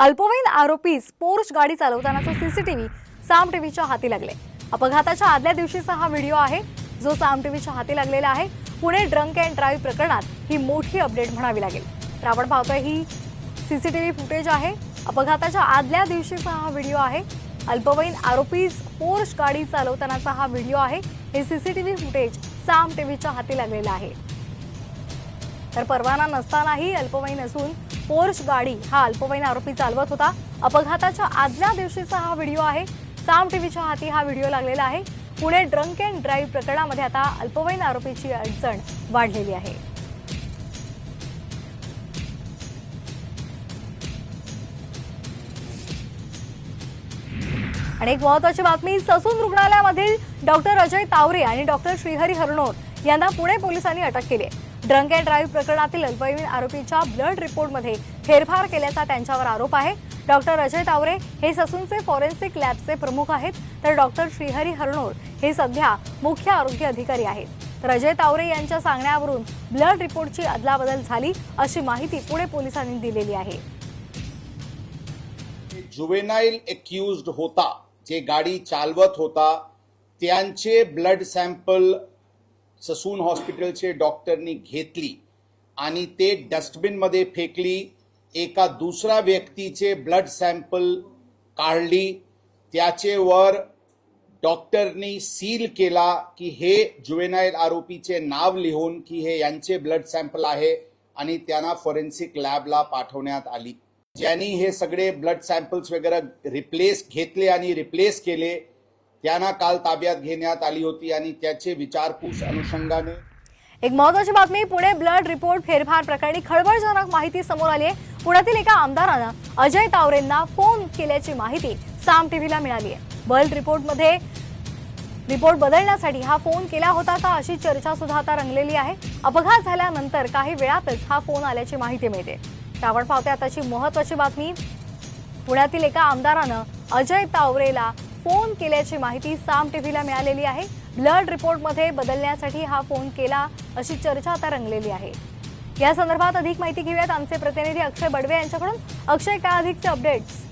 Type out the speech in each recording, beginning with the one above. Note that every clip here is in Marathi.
अल्पवयीन आरोपी पोर्च गाडी चालवतानाचा सीसीटीव्ही साम टीव्हीच्या हाती लागले. अपघाताच्या आदल्या दिवशीचा हा व्हिडिओ आहे जो साम टीव्हीच्या हाती लागलेला आहे. पुणे ड्रंक अँड ड्राईव्ह प्रकरणात ही मोठी अपडेट म्हणावी लागेल. तर आपण ही सीसीटीव्ही फुटेज आहे. अपघाताच्या आदल्या दिवशीचा हा व्हिडिओ आहे. अल्पवयीन आरोपी पोर्श गाडी चालवतानाचा हा व्हिडिओ आहे. हे सीसीटीव्ही फुटेज साम टीव्हीच्या हाती लागलेलं आहे. तर परवाना नसतानाही अल्पवयीन असून पोर्च गाडी हा अल्पवयीन आरोपी चालवत होता. अपघाताच्या आदल्या दिवशीचा हा व्हिडिओ आहे. साम टीव्हीच्या हाती हा व्हिडिओ लागलेला आहे. पुणे ड्रंक अँड ड्राईव्ह प्रकरणामध्ये आता अल्पवयीन आरोपीची अडचण वाढलेली आहे. आणि एक महत्वाची बातमी ससून रुग्णालयामधील डॉक्टर अजय तावरे आणि डॉक्टर श्रीहरी हरणोर यांना पुणे पोलिसांनी अटक केली आहे. ड्रंक अँड ड्राईव्ह प्रकरणातील अल्पवयीन आरोपीच्या ब्लड रिपोर्टमध्ये फेरफार केल्याचा त्यांच्यावर आरोप आहे. डॉक्टर अजय तावरे हे ससूनचे फॉरेन्सिक लॅबचे प्रमुख आहेत. तर डॉक्टर श्रीहरी हरनोर हे सध्या मुख्य आरोग्य अधिकारी आहेत. तर अजय तावरे यांच्या सांगण्यावरून ब्लड रिपोर्टची अदलाबदल झाली अशी माहिती पुणे पोलिसांनी दिलेली आहे. जुवेनाईल एक्युज्ड होता जे गाडी चालवत होता त्यांचे ब्लड सॅम्पल ससून हॉस्पिटलचे डॉक्टरनी घेतली आणि ते डस्टबिनमध्ये फेकली एका दुसऱ्या व्यक्तीचे ब्लड सॅम्पल काढली त्याचेवर डॉक्टरनी सील केला की हे जुवेनाईल आरोपीचे नाव लिहून की हे यांचे ब्लड सॅम्पल आहे आणि त्यांना फॉरेन्सिक लॅबला पाठवण्यात आली. ज्यांनी हे सगळे ब्लड सॅम्पल्स वगैरे रिप्लेस घेतले आणि रिप्लेस केले त्यांना काल ताब्यात घेण्यात आली होती आणि त्याचे विचारपूस अनुषंगाने एक महत्वाची बातमी पुणे ब्लड रिपोर्ट फेरफार प्रकरणी खळबळजनक माहिती समोर आली आहे. पुण्यातील एका आमदारानं अजय तावरेंना फोन केल्याची माहिती साम टीव्हीला मिळाली आहे. ब्लड रिपोर्टमध्ये रिपोर्ट बदलण्यासाठी हा फोन केला होता का अशी चर्चा सुद्धा आता रंगलेली आहे. अपघात झाल्यानंतर काही वेळातच हा फोन आल्याची माहिती मिळते. त्यावर आपण आताची महत्वाची बातमी. पुण्यातील एका आमदारानं अजय तावरेला फोन केल्याची माहिती साम टीव्हीला मिळालेली आहे. ब्लड रिपोर्टमध्ये बदलण्यासाठी हा फोन केला अशी चर्चा आता रंगलेली आहे. या संदर्भात अधिक माहिती घेऊयात आमचे प्रतिनिधी अक्षय बडवे यांच्याकडून. अक्षय काय अधिकचे अपडेट्स?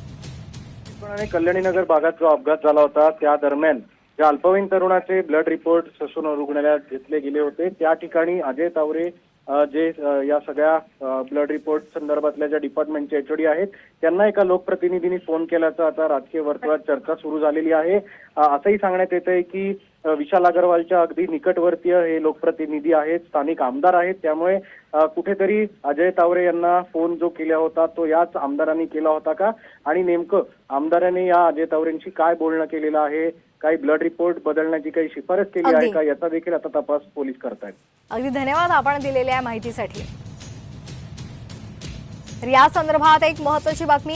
आणि कल्याणीनगर भागात जो अपघात झाला होता त्या दरम्यान ज्या अल्पवयीन तरुणाचे ब्लड रिपोर्ट ससून रुग्णालयात घेतले गेले होते. त्या ठिकाणी अजय तावरे जे या सगळ्या ब्लड रिपोर्ट संदर्भातल्या ज्या डिपार्टमेंटचे एचओडी आहेत त्यांना एका लोकप्रतिनिधींनी फोन केल्याचा आता राजकीय वर्तुळात चर्चा सुरू झालेली आहे. असंही सांगण्यात येत आहे की विशाल अगरवालच्या अगदी निकटवर्तीय हे लोकप्रतिनिधी आहेत स्थानिक आमदार आहेत. त्यामुळे कुठेतरी अजय तावरे यांना फोन जो केला होता तो याच आमदारांनी केला होता का? आणि नेमकं आमदारांनी या अजय तावरेंशी काय बोलणं केलेलं आहे? काही ब्लड रिपोर्ट बदलण्याची काही शिफारस केली आहे. का? याचा देखील आता तपास पोलीस करतायत. अगदी धन्यवाद आपण दिलेल्या माहितीसाठी. या संदर्भात एक महत्वाची बातमी